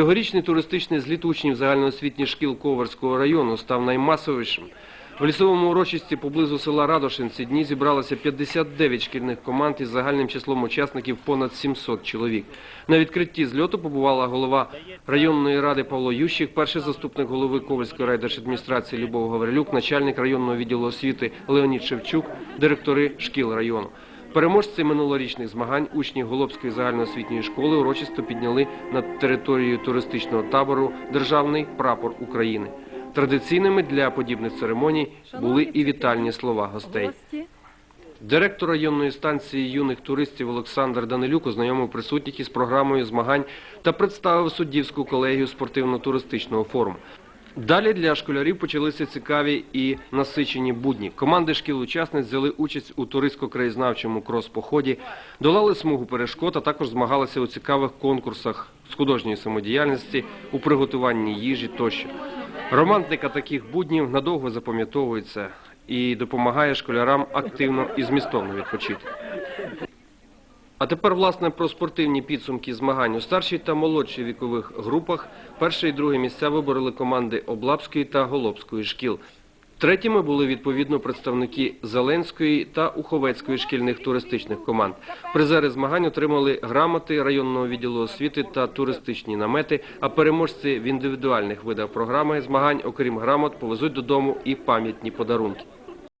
Цьогорічний туристичний зліт учнів загальноосвітніх шкіл Коварського району став наймасовішим. В лісовому урочисті поблизу села Радошин ці дні зібралося 59 шкільних команд із загальним числом учасників понад 700 чоловік. На відкритті зльоту побувала голова районної ради Павло Ющик, перший заступник голови Ковальської райдержадміністрації Любов Гаврилюк, начальник районного відділу освіти Леонід Шевчук, директори шкіл району. Переможці минулорічних змагань учні Голобської загальноосвітньої школи урочисто підняли над територією туристичного табору державний прапор України. Традиційними для подібних церемоній були і вітальні слова гостей. Директор районної станції юних туристів Олександр Данилюк ознайомив присутніх із програмою змагань та представив суддівську колегію спортивно-туристичного форуму. Далі для школярів почалися цікаві і насичені будні. Команди шкіл-учасниць взяли участь у туристсько-краєзнавчому крос-поході, долали смугу перешкод, а також змагалися у цікавих конкурсах з художньої самодіяльності, у приготуванні їжі тощо. Романтика таких буднів надовго запам'ятовується і допомагає школярам активно і змістовно відпочити. А тепер, власне, про спортивні підсумки змагань. У старшій та молодшій вікових групах перше і друге місця вибороли команди Облабської та Голобської шкіл. Третіми були відповідно представники Зеленської та Уховецької шкільних туристичних команд. Призери змагань отримали грамоти районного відділу освіти та туристичні намети. А переможці в індивідуальних видах програми змагань, окрім грамот, повезуть додому і пам'ятні подарунки.